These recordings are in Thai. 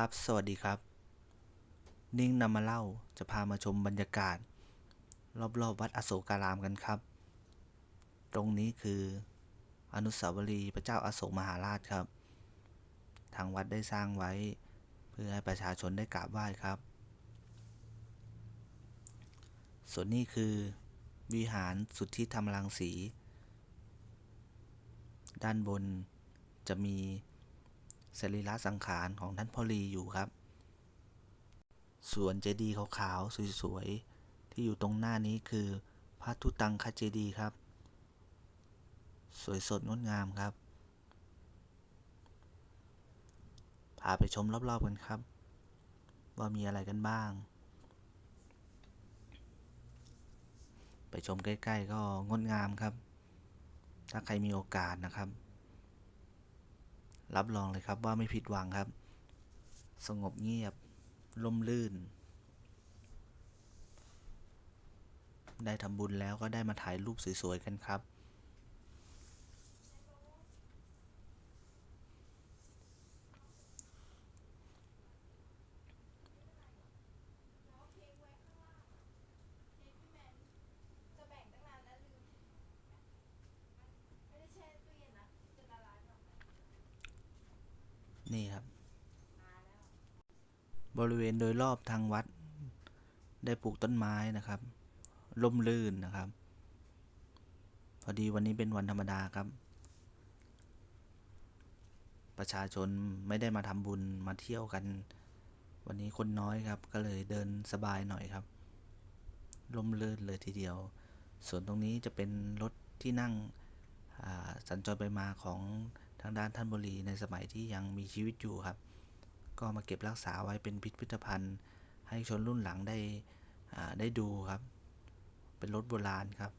ครับ สวัสดีครับ นิ่งนำมาเล่าจะพามาชมบรรยากาศ รอบๆวัดอโศการามกันครับ ตรงนี้คืออนุสาวรีย์พระเจ้าอาโศกมหาราชครับ ทางวัดได้สร้างไว้ เพื่อให้ประชาชนได้กราบไหว้ครับ ส่วนนี้คือวิหารสุทธิธรรมรังสี ด้านบนจะมี สรีระสังขารของท่านพ่อลีอยู่ครับ ส่วนเจดีย์ขาวๆสวยๆที่อยู่ตรงหน้านี้คือพระทุตังคเจดีย์ครับ สวยสดงดงามครับ พาไปชมรอบๆกันครับ ว่ามีอะไรกันบ้าง ไปชมใกล้ ๆ ก็งดงามครับ ถ้าใครมีโอกาสนะครับ รับรองเลยครับว่าไม่ผิดหวังครับ สงบเงียบร่มรื่น ได้ทำบุญแล้วก็ได้มาถ่ายรูปสวยๆกันครับ จะแบ่งตั้งนานแล้วลืม ไม่ได้แช่ตู้เย็นนะจะละลายหรอก นี่ครับ บริเวณโดยรอบทางวัด ได้ปลูกต้นไม้นะครับร่มรื่นนะครับ พอดีวันนี้เป็นวันธรรมดาครับ ประชาชนไม่ได้มาทำบุญมาเที่ยวกัน วันนี้คนน้อยครับ ก็เลยเดินสบายหน่อยครับร่มรื่นเลยทีเดียว ส่วนตรงนี้จะเป็นรถที่นั่งสัญจรไปมาของ ทางด้านท่านบุรีในสมัยที่ยังมีชีวิตอยู่ครับ ก็มาเก็บรักษาไว้เป็นพิพิธภัณฑ์ ให้ชนรุ่นหลังได้ได้ดูครับ เป็นรถโบราณครับ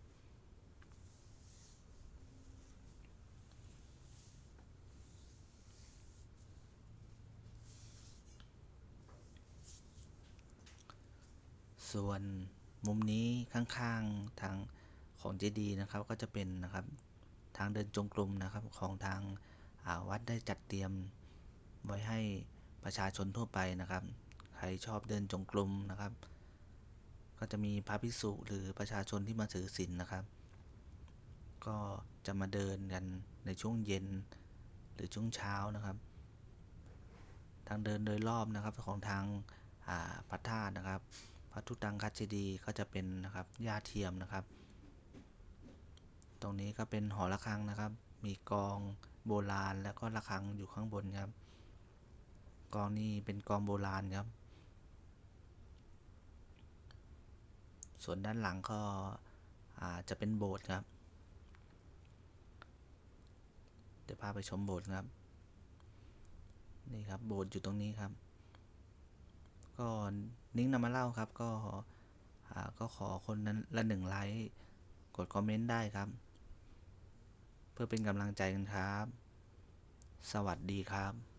ส่วนมุมนี้ข้างๆทางของเจดีย์นะครับก็จะเป็นนะครับทางเดินจงกรมนะครับของทาง วัดได้จัดเตรียมไว้ให้ประชาชนทั่วไปนะครับ ใครชอบเดินจงกรมนะครับ ก็จะมีพระภิกษุหรือประชาชนที่มาถือศีลนะครับ ก็จะมาเดินกันในช่วงเย็นหรือช่วงเช้านะครับ ทางเดินโดยรอบนะครับของทางาพระธาตุนะครับ พระทุตังคัจเจดีก็จะเป็นนะครับหญ้าเทียมนะครับ ตรงนี้ก็เป็นหอระฆังนะครับ มีกอง โบราณแล้วก็ระฆังอยู่ข้างบนครับ กองนี่เป็นกองโบราณครับ ส่วนด้านหลังก็อาจะเป็นโบสถ์ครับ เดี๋ยวพาไปชมโบสถ์ครับ นี่ครับโบสถ์อยู่ตรงนี้ครับ ก็นิ้งนำมาเล่าครับก็อ่าก็ขอคนนั้นละหนึ่งไลค์ กดคอมเมนต์ได้ครับ เพื่อเป็นกำลังใจกันครับ สวัสดีครับ